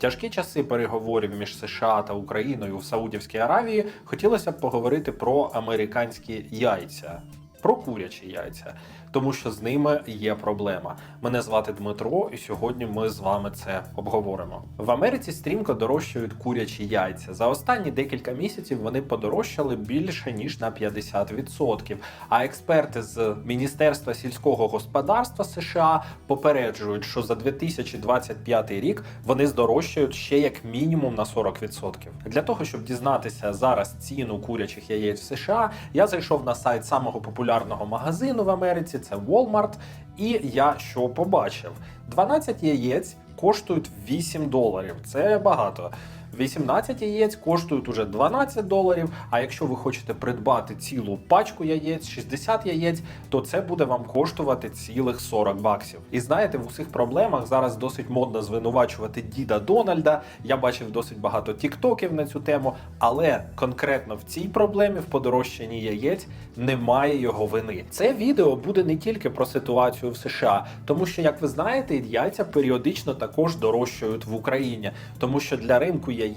тяжкі часи переговорів між США та Україною в Саудівській Аравії хотілося б поговорити про американські яйця. Про курячі яйця, тому що з ними є проблема. Мене звати Дмитро, і сьогодні ми з вами це обговоримо. В Америці стрімко дорожчають курячі яйця. За останні декілька місяців вони подорожчали більше ніж на 50%. А експерти з Міністерства сільського господарства США попереджують, що за 2025 рік вони здорожчають ще як мінімум на 40%. Для того щоб дізнатися зараз ціну курячих яєць в США, я зайшов на сайт самого популярного магазину в Америці, це Walmart, і я що побачив: 12 яєць коштують 8 доларів. Це багато. 18 яєць коштують уже 12 доларів. А якщо ви хочете придбати цілу пачку яєць, 60 яєць, то це буде вам коштувати цілих 40 баксів. І знаєте, в усіх проблемах зараз досить модно звинувачувати діда Дональда. Я бачив досить багато тіктоків на цю тему, але конкретно в цій проблемі в подорожчанні яєць немає його вини. Це відео буде не тільки про ситуацію в США, тому що, як ви знаєте, яйця періодично також дорожчають в Україні, тому що для ринку яєць,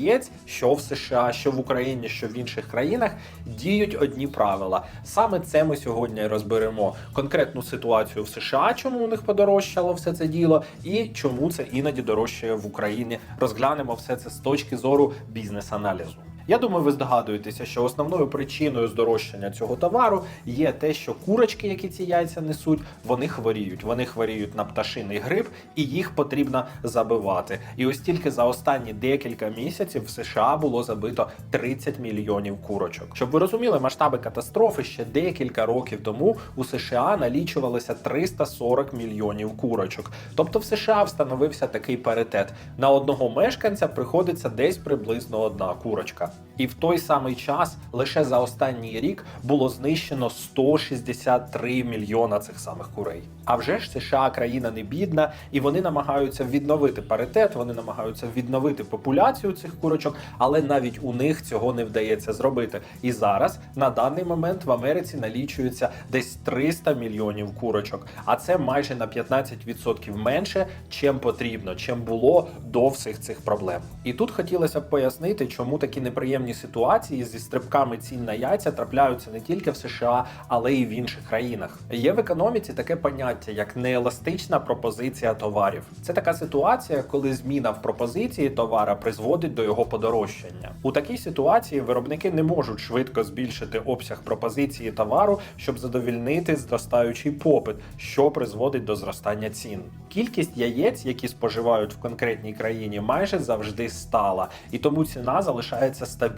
що в США, що в Україні, що в інших країнах, діють одні правила. Саме це ми сьогодні розберемо. Конкретну ситуацію в США, чому у них подорожчало все це діло, і чому це іноді дорожчає в Україні. Розглянемо все це з точки зору бізнес-аналізу. Я думаю, ви здогадуєтеся, що основною причиною здорожчання цього товару є те, що курочки, які ці яйця несуть, вони хворіють. Вони хворіють на пташиний грип, і їх потрібно забивати. І ось тільки за останні декілька місяців в США було забито 30 мільйонів курочок. Щоб ви розуміли масштаби катастрофи, ще декілька років тому у США налічувалося 340 мільйонів курочок. Тобто в США встановився такий паритет: на одного мешканця приходиться десь приблизно одна курочка. up І в той самий час лише за останній рік було знищено 163 мільйона цих самих курей. А вже ж США країна не бідна, і вони намагаються відновити паритет, вони намагаються відновити популяцію цих курочок, але навіть у них цього не вдається зробити. І зараз на даний момент в Америці налічується десь 300 мільйонів курочок, а це майже на 15% менше, чим потрібно, чим було до всіх цих проблем. І тут хотілося б пояснити, чому такі неприємні ситуації зі стрибками цін на яйця трапляються не тільки в США, але й в інших країнах. Є в економіці таке поняття, як нееластична пропозиція товарів. Це така ситуація, коли зміна в пропозиції товара призводить до його подорожчання. У такій ситуації виробники не можуть швидко збільшити обсяг пропозиції товару, щоб задовільнити зростаючий попит, що призводить до зростання цін. Кількість яєць, які споживають в конкретній країні, майже завжди стала, і тому ціна залишається стабільною.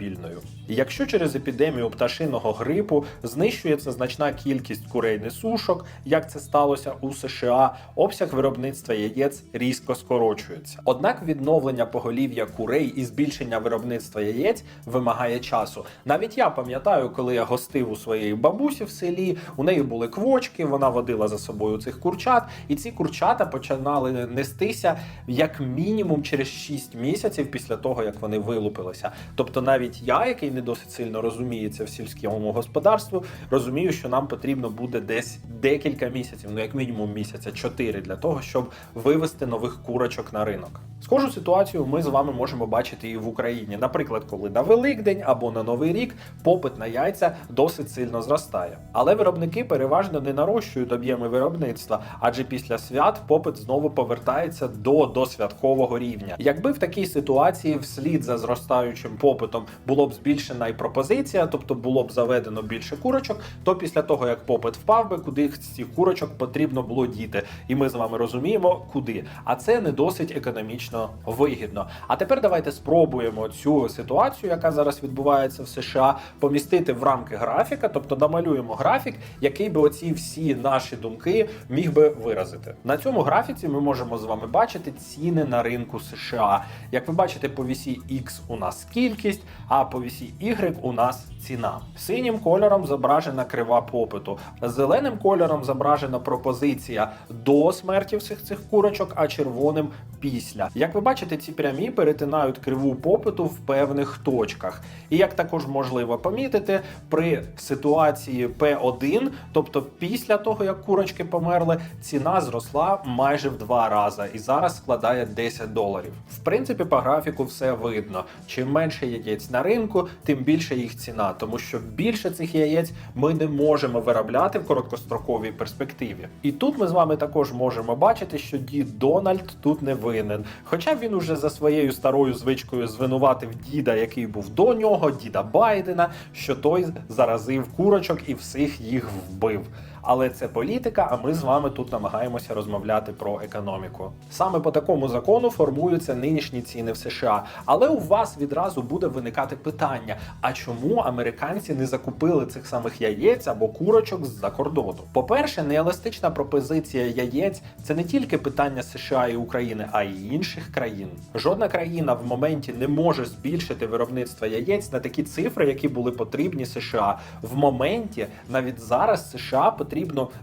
Якщо через епідемію пташиного грипу знищується значна кількість курей несушок, як це сталося у США, обсяг виробництва яєць різко скорочується. Однак відновлення поголів'я курей і збільшення виробництва яєць вимагає часу. Навіть я пам'ятаю, коли я гостив у своєї бабусі в селі, у неї були квочки, вона водила за собою цих курчат, і ці курчата починали нестися як мінімум через 6 місяців після того, як вони вилупилися. Тобто, навіть я, який не досить сильно розуміється в сільському господарстві, розумію, що нам потрібно буде десь декілька місяців, ну як мінімум місяця, 4, для того, щоб вивести нових курочок на ринок. Схожу ситуацію ми з вами можемо бачити і в Україні. Наприклад, коли на Великдень або на Новий рік попит на яйця досить сильно зростає. Але виробники переважно не нарощують об'єми виробництва, адже після свят попит знову повертається до досвяткового рівня. Якби в такій ситуації вслід за зростаючим попитом було б збільшена і пропозиція, тобто було б заведено більше курочок, то після того як попит впав би, куди цих курочок потрібно було діти. І ми з вами розуміємо, куди. А це не досить економічно вигідно. А тепер давайте спробуємо цю ситуацію, яка зараз відбувається в США, помістити в рамки графіка, тобто намалюємо графік, який би оці всі наші думки міг би виразити. На цьому графіці ми можемо з вами бачити ціни на ринку США. Як ви бачите, по вісі X у нас кількість, а по вісі Y у нас ціна. Синім кольором зображена крива попиту, зеленим кольором зображена пропозиція до смерті всіх цих курочок, а червоним після. Як ви бачите, ці прямі перетинають криву попиту в певних точках. І як також можливо помітити, при ситуації P1, тобто після того як курочки померли, ціна зросла майже в два рази і зараз складає 10 доларів. В принципі, по графіку все видно. Чим менше яєць на ринку, тим більше їх ціна, тому що більше цих яєць ми не можемо виробляти в короткостроковій перспективі. І тут ми з вами також можемо бачити, що дід Дональд тут не винен. Хоча він уже за своєю старою звичкою звинуватив діда, який був до нього, діда Байдена, що той заразив курочок і всіх їх вбив. Але це політика, а ми з вами тут намагаємося розмовляти про економіку. Саме по такому закону формуються нинішні ціни в США. Але у вас відразу буде виникати питання: а чому американці не закупили цих самих яєць або курочок з-за кордону? По-перше, нееластична пропозиція яєць це не тільки питання США і України, а й інших країн. Жодна країна в моменті не може збільшити виробництво яєць на такі цифри, які були потрібні США. В моменті навіть зараз США потрібно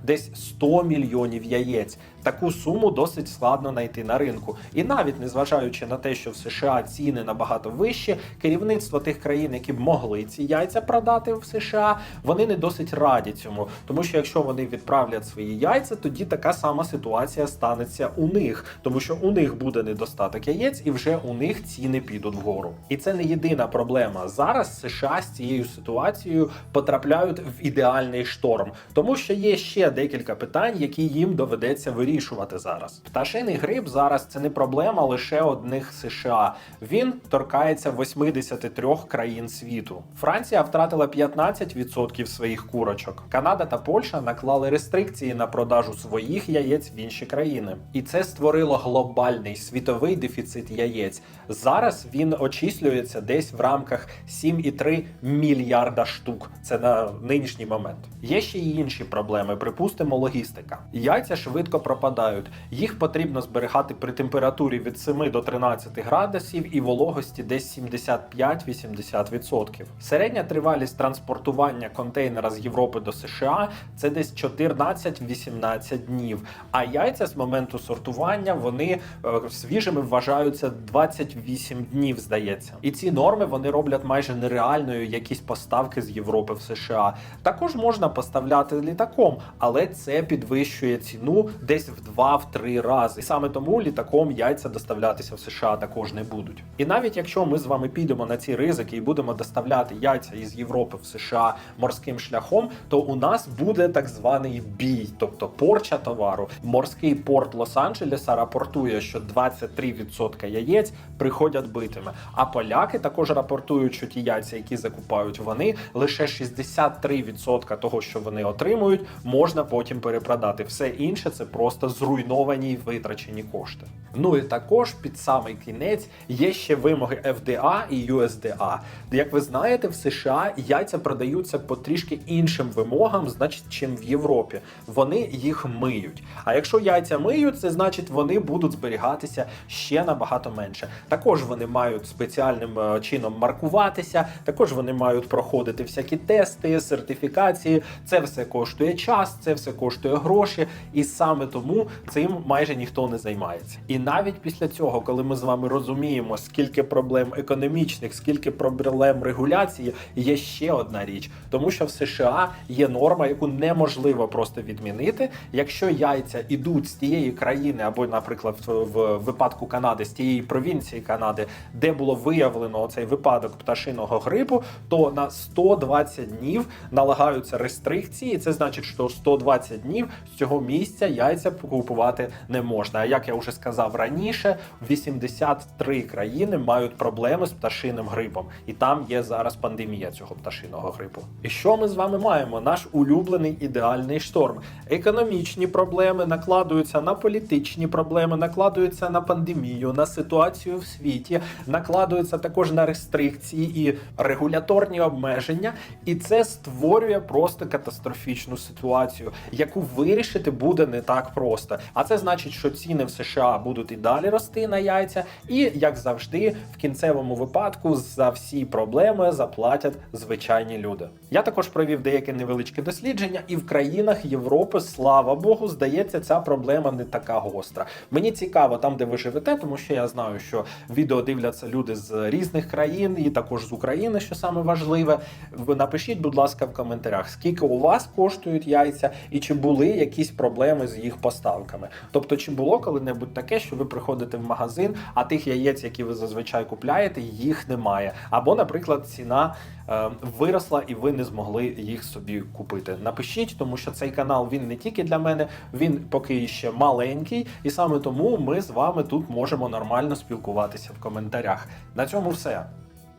десь 100 мільйонів яєць. Таку суму досить складно знайти на ринку. І навіть незважаючи на те, що в США ціни набагато вищі, керівництво тих країн, які б могли ці яйця продати в США, вони не досить раді цьому. Тому що якщо вони відправлять свої яйця, тоді така сама ситуація станеться у них, тому що у них буде недостаток яєць, і вже у них ціни підуть вгору. І це не єдина проблема. Зараз США з цією ситуацією потрапляють в ідеальний шторм, тому що є ще декілька питань, які їм доведеться вирішувати зараз. Пташиний грип зараз це не проблема лише одних США. Він торкається 83 країн світу. Франція втратила 15% своїх курочок. Канада та Польща наклали рестрикції на продажу своїх яєць в інші країни, і це створило глобальний світовий дефіцит яєць. Зараз він очислюється десь в рамках 7,3 мільярда штук. Це на нинішній момент. Є ще й інші проблеми. Припустимо, логістика. Яйця швидко пропадають. Їх потрібно зберігати при температурі від 7 до 13 градусів і вологості десь 75-80%. Середня тривалість транспортування контейнера з Європи до США це десь 14-18 днів. А яйця з моменту сортування вони е, свіжими вважаються 28 днів, здається. І ці норми вони роблять майже нереальною якісь поставки з Європи в США. Також можна поставляти літаком, але це підвищує ціну десь в 2-3 рази. І саме тому літаком яйця доставлятися в США також не будуть. І навіть якщо ми з вами підемо на ці ризики і будемо доставляти яйця із Європи в США морським шляхом, то у нас буде так званий бій, тобто порча товару. Морський порт Лос-Анджелеса рапортує, що 23% яєць приходять битими. А поляки також рапортують, що ті яйця, які закупають вони, лише 63% того, що вони отримують, можна потім перепродати. Все інше це просто зруйновані й витрачені кошти. Ну і також під самий кінець є ще вимоги FDA і USDA. Як ви знаєте, в США яйця продаються по трішки іншим вимогам, значить, чим в Європі. Вони їх миють. А якщо яйця миють, це значить вони будуть зберігатися ще набагато менше. Також вони мають спеціальним е, чином маркуватися, також вони мають проходити всякі тести, сертифікації. Це все коштує час, це все коштує гроші, і саме тому цим майже ніхто не займається. І навіть після цього, коли ми з вами розуміємо, скільки проблем економічних, скільки проблем регуляції, є ще одна річ, тому що в США є норма, яку неможливо просто відмінити. Якщо яйця ідуть з тієї країни, або, наприклад, в, випадку Канади, з тієї провінції Канади, де було виявлено цей випадок пташиного грипу, то на 120 днів налагаються рестрикції. і Це значить, що 120 днів з цього місця яйця купувати не можна. А як я вже сказав раніше, 83 країни мають проблеми з пташиним грипом, і там є зараз пандемія цього пташиного грипу. І що ми з вами маємо? Наш улюблений ідеальний шторм. Економічні проблеми накладуються на політичні проблеми, накладуються на пандемію, на ситуацію в світі, накладуються також на рестрикції і регуляторні обмеження, і це створює просто катастрофічну ситуацію ситуацію, яку вирішити буде не так просто. А це значить, що ціни в США будуть і далі рости на яйця, і як завжди, в кінцевому випадку за всі проблеми заплатять звичайні люди. Я також провів деяке невеличке дослідження, і в країнах Європи, слава Богу, здається, ця проблема не така гостра. Мені цікаво там, де ви живете, тому що я знаю, що відео дивляться люди з різних країн і також з України, що саме важливе. Ви напишіть, будь ласка, в коментарях, скільки у вас коштують яйця, і чи були якісь проблеми з їх поставками. Тобто, чи було коли-небудь таке, що ви приходите в магазин, а тих яєць, які ви зазвичай купляєте, їх немає. Або, наприклад, ціна е, виросла і ви не змогли їх собі купити. Напишіть, тому що цей канал він не тільки для мене, він поки ще маленький, і саме тому ми з вами тут можемо нормально спілкуватися в коментарях. На цьому все.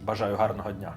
Бажаю гарного дня.